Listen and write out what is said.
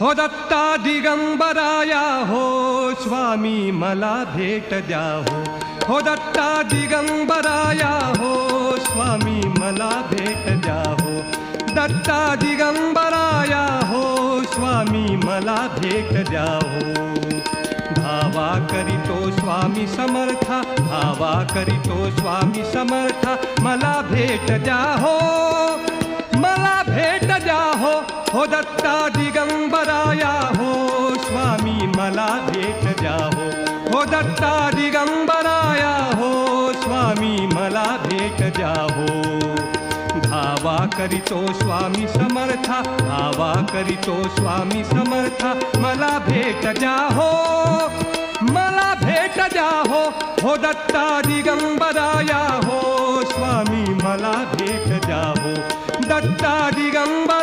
हो दत्ता दिगंबराया हो, स्वामी मला भेट द्या हो. हो दत्ता दिगंबराया हो, स्वामी मला भेट द्या हो. दत्ता दिगंबराया हो, स्वामी मला भेट द्या हो. धावा करीतो स्वामी समर्था धावा करीतो स्वामी समर्था, मला भेट द्या हो. हो दत्ता दिगंबराया हो स्वामी मला भेट जाहो हो दत्ता दिगंबराया हो स्वामी मला भेट जाओ धावा करीतो स्वामी समर्था, धावा करीतो स्वामी समर्था, मला भेट जाहो मला भेट जाहो हो दत्ता दिगंबराया हो स्वामी मला भेट जाहो दत्ता दिगंबर